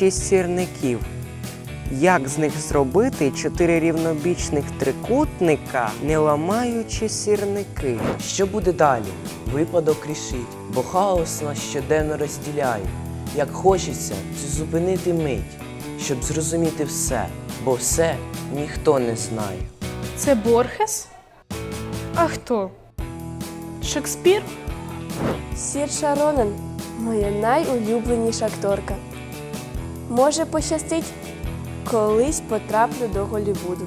Маємо шість сірників. Як з них зробити чотири рівнобічних трикутника, не ламаючи сірники? Що буде далі? Випадок рішить, бо хаос нас щоденно розділяє. Як хочеться цю зупинити мить, щоб зрозуміти все, бо все ніхто не знає. Це Борхес? А хто? Шекспір? Сірша Ронан моя найулюбленіша акторка. Може пощастить, колись потраплю до Голлівуду.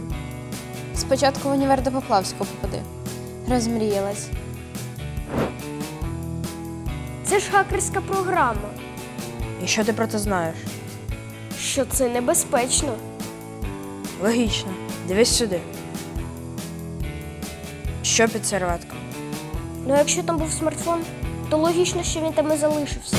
Спочатку в універ до Поплавського попади. Розмріялась. Це ж хакерська програма, І що ти про це знаєш? що це небезпечно. Логічно. Дивись сюди. Що під серветкою? Ну якщо там був смартфон, то логічно, що він там і залишився.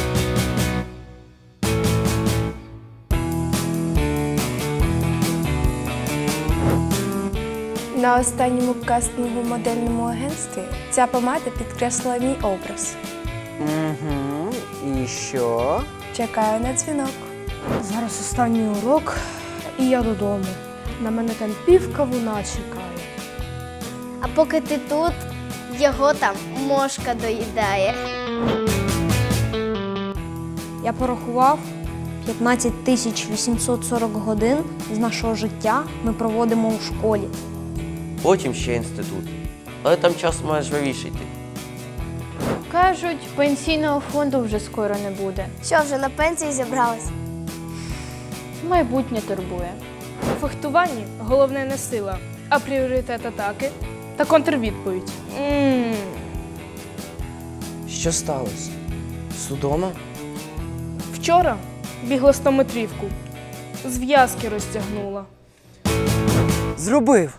На останньому кастингу в модельному агентстві ця помада підкреслила мій образ. Угу. І що? Чекаю на дзвінок. Зараз останній урок, і я додому. На мене там пів кавуна чекає. А поки ти тут, його там мошка доїдає. Я порахував 15 тисяч 840 годин з нашого життя ми проводимо у школі. Потім ще інститут. Але там час маєш вирішити. Кажуть, пенсійного фонду вже скоро не буде. Що вже на пенсії зібралась? Майбутнє турбує. У фехтуванні головне не сила, а пріоритет атаки та контрвідповідь. Ммм. Що сталося? Судома? Вчора бігла стометрівку. Зв'язки розтягнула. Зробив.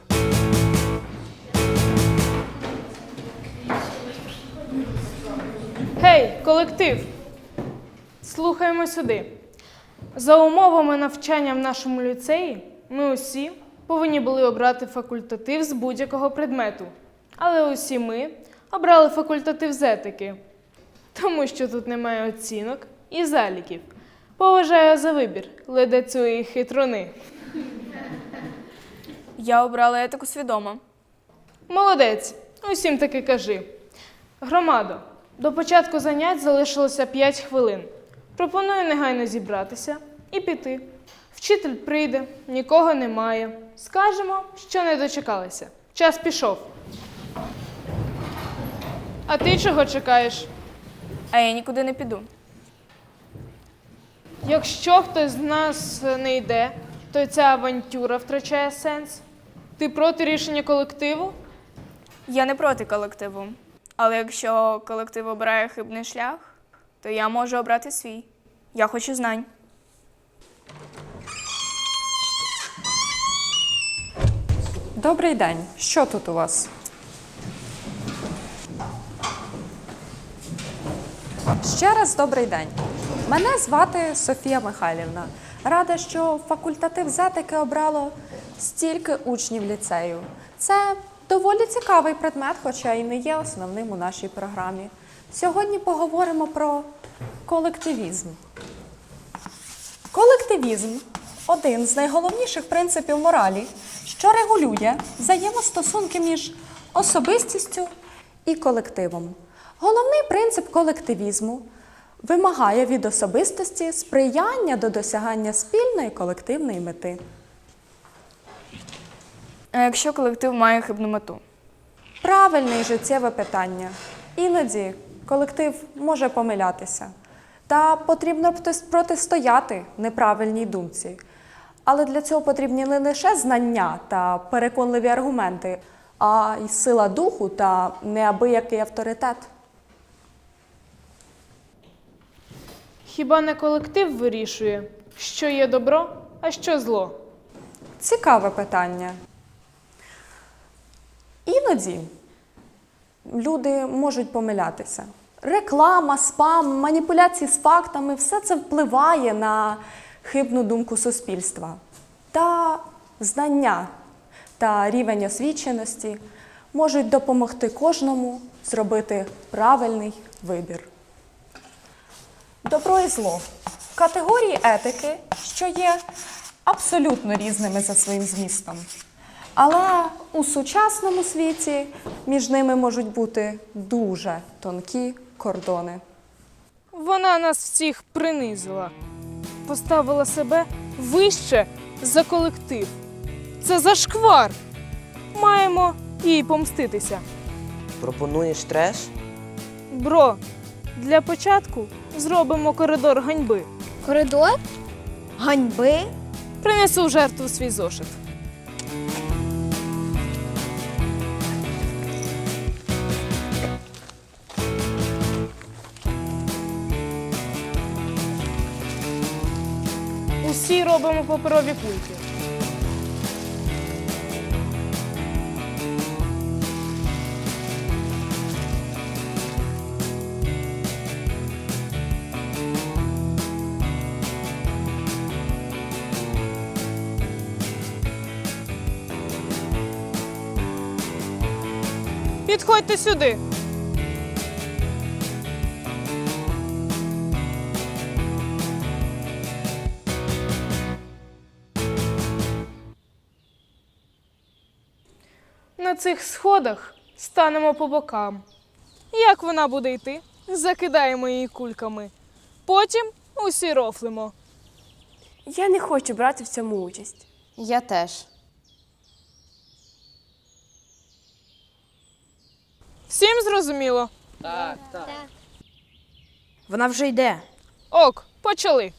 Гей, колектив! Слухаємо сюди. За умовами навчання в нашому ліцеї ми усі повинні були обрати факультатив з будь-якого предмету. Але усі ми обрали факультатив з етики, тому що тут немає оцінок і заліків. Поважаю за вибір ледацю і хитруни. Я обрала етику свідомо. Молодець, усім таки кажи. Громадо, до початку занять залишилося 5 хвилин. Пропоную негайно зібратися і піти. Вчитель прийде, нікого немає. Скажемо, що не дочекалися. Час пішов. А ти чого чекаєш? А я нікуди не піду. Якщо хтось з нас не йде, то ця авантюра втрачає сенс. Ти проти рішення колективу? Я не проти колективу. Але якщо колектив обирає хибний шлях, то я можу обрати свій. Я хочу знань. Добрий день. Що тут у вас? Ще раз добрий день. Мене звати Софія Михайлівна. Рада, що факультатив з етики обрало стільки учнів ліцею. Це доволі цікавий предмет, хоча і не є основним у нашій програмі. Сьогодні поговоримо про колективізм. Колективізм один з найголовніших принципів моралі, що регулює взаємостосунки між особистістю і колективом. Головний принцип колективізму вимагає від особистості сприяння до досягання спільної колективної мети. А якщо колектив має хибну мету? Правильне і життєве питання. Іноді колектив може помилятися, та потрібно протистояти неправильній думці. Але для цього потрібні не лише знання та переконливі аргументи, а й сила духу та неабиякий авторитет. Хіба не колектив вирішує, що є добро, а що зло? Цікаве питання. Іноді люди можуть помилятися. Реклама, спам, маніпуляції з фактами все це впливає на хибну думку суспільства. Та знання та рівень освіченості можуть допомогти кожному зробити правильний вибір. Добро і зло категорії етики, що є абсолютно різними за своїм змістом. Але у сучасному світі між ними можуть бути дуже тонкі кордони. Вона нас всіх принизила, поставила себе вище за колектив. Це зашквар. Маємо їй помститися. Пропонуєш треш? Бро, для початку зробимо коридор ганьби. Коридор? Ганьби? Принесу в жертву свій зошит. Усі робимо паперові кульки. Підходьте сюди. На цих сходах станемо по бокам. Як вона буде йти, закидаємо її кульками. Потім усі рофлимо. Я не хочу брати в цьому участь. Я теж. Всім зрозуміло? Вона вже йде. Ок, почали.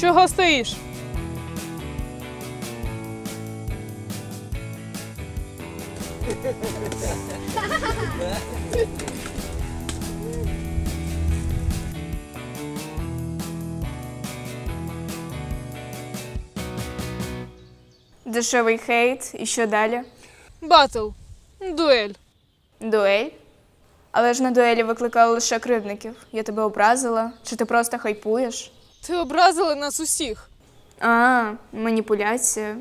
Чого стоїш? Дешевий хейт, і що далі? Батл. Дуель. Дуель? Але ж на дуелі викликали лише кривдників. Я тебе образила? Чи ти просто хайпуєш? Ти образила нас усіх. А, маніпуляція.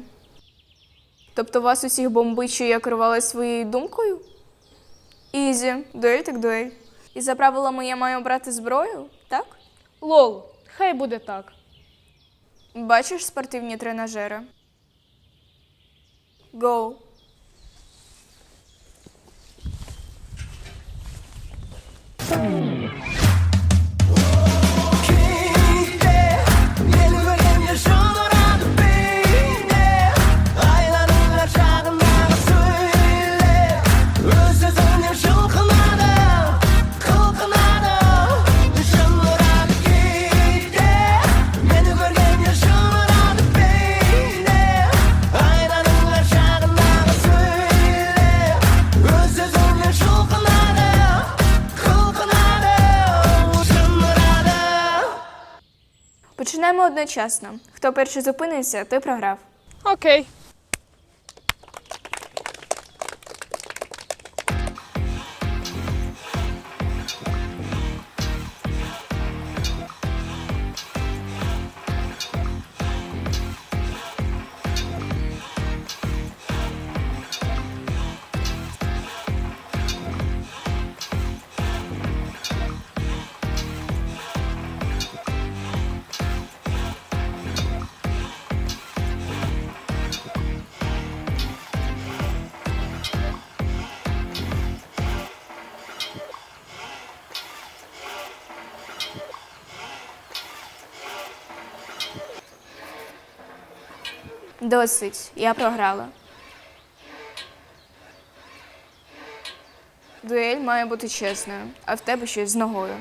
Тобто вас усіх бомбить, що я керувала своєю думкою? Ізі, дуель так дуель. І за правилами я маю брати зброю, так? Лол, хай буде так. Бачиш спортивні тренажери? Гоу. Починаємо одночасно. Хто перший зупиниться, той програв. Окей. Досить, я програла. Дуель має бути чесною, а в тебе щось з ногою.